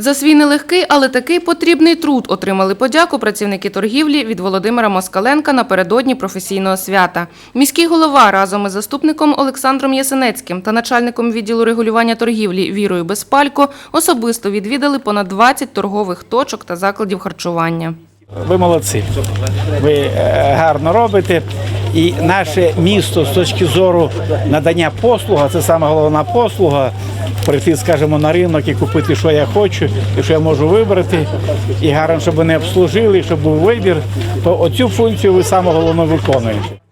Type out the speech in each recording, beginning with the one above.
За свій нелегкий, але такий потрібний труд отримали подяку працівники торгівлі від Володимира Москаленка напередодні професійного свята. Міський голова разом із заступником Олександром Ясенецьким та начальником відділу регулювання торгівлі Вірою Безпалько особисто відвідали понад 20 торгових точок та закладів харчування. Ви молодці. Ви е, гарно робите. І наше місто з точки зору надання послуга, це саме головна послуга. Прийти, скажімо, на ринок і купити, що я хочу, і що я можу вибрати, і гарно, щоб вони обслужили, щоб був вибір. То оцю функцію ви саме головне виконуєте.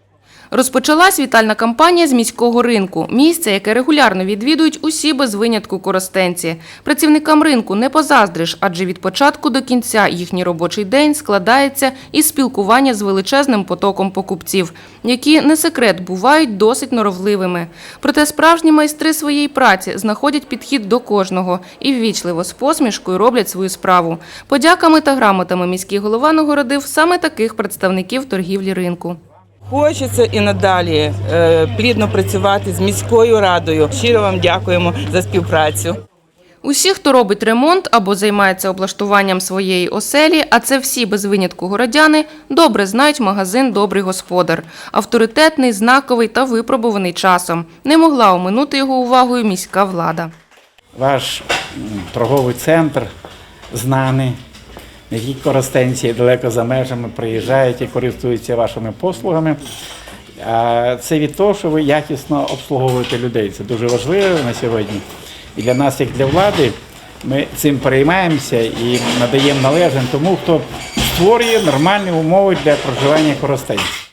Розпочалась вітальна кампанія з міського ринку, місце, яке регулярно відвідують усі без винятку коростенці. Працівникам ринку не позаздриш, адже від початку до кінця їхній робочий день складається із спілкування з величезним потоком покупців, які не секрет бувають досить норовливими. Проте справжні майстри своєї праці знаходять підхід до кожного і ввічливо з посмішкою роблять свою справу. Подяками та грамотами міський голова нагородив саме таких представників торгівлі ринку. Хочеться і надалі е, плідно працювати з міською радою. Щиро вам дякуємо за співпрацю. Усі, хто робить ремонт або займається облаштуванням своєї оселі, а це всі без винятку городяни, добре знають магазин Добрий господар. Авторитетний, знаковий та випробуваний часом. Не могла оминути його увагою міська влада. Ваш торговий центр знаний, не тільки коростенці, далеко за межами приїжджають і користуються вашими послугами. Це від того, що ви якісно обслуговуєте людей. Це дуже важливо на сьогодні. І для нас, як для влади, ми цим переймаємося і надаємо належним тому, хто створює нормальні умови для проживання коростенців.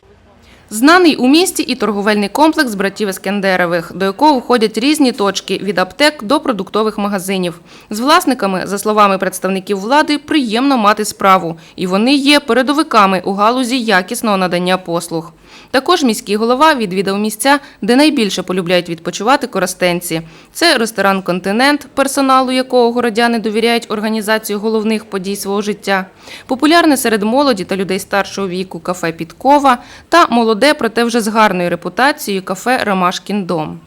Знаний у місті і торговельний комплекс братів Ескендерових, до якого входять різні точки від аптек до продуктових магазинів. З власниками, за словами представників влади, приємно мати справу, і вони є передовиками у галузі якісного надання послуг. Також міський голова відвідав місця, де найбільше полюбляють відпочивати коростенці. Це ресторан Континент, персоналу якого городяни довіряють організацію головних подій свого життя, популярне серед молоді та людей старшого віку кафе Підкова та молоде, проте вже з гарною репутацією кафе Ромашкін дом.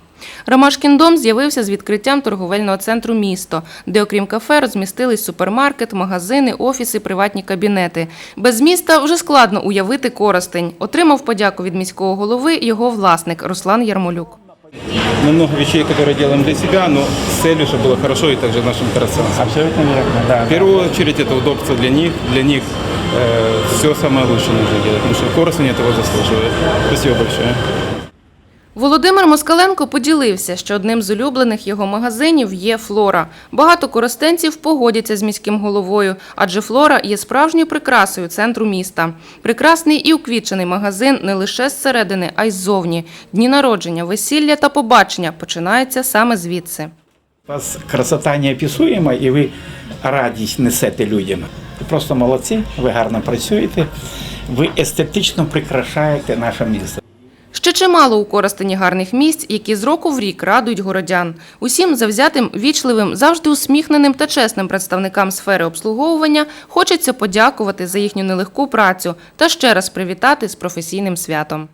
Ромашкін дом з'явився з відкриттям торговельного центру місто, де, окрім кафе, розмістились супермаркет, магазини, офіси, приватні кабінети. Без міста вже складно уявити Коростень. Отримав подяку від міського голови його власник Руслан Ярмолюк. Мы много вещей, которые делаем для себя, но с целью, чтобы было хорошо и также нашим коростенцам. Абсолютно вірно. Да. В первую очередь это удобство для них, для них э, все самое лучшее нужно делать, потому что Коростень этого заслуживает. Спасибо большое. Володимир Москаленко поділився, що одним з улюблених його магазинів є «Флора». Багато коростенців погодяться з міським головою, адже «Флора» є справжньою прикрасою центру міста. Прекрасний і уквітчений магазин не лише зсередини, а й ззовні. Дні народження, весілля та побачення починаються саме звідси. Вас красота неописуєма і ви радість несете людям. Ви просто молодці, ви гарно працюєте, ви естетично прикрашаєте наше місто. Ще чимало у Коростені гарних місць, які з року в рік радують городян. Усім завзятим, вічливим, завжди усміхненим та чесним представникам сфери обслуговування хочеться подякувати за їхню нелегку працю та ще раз привітати з професійним святом.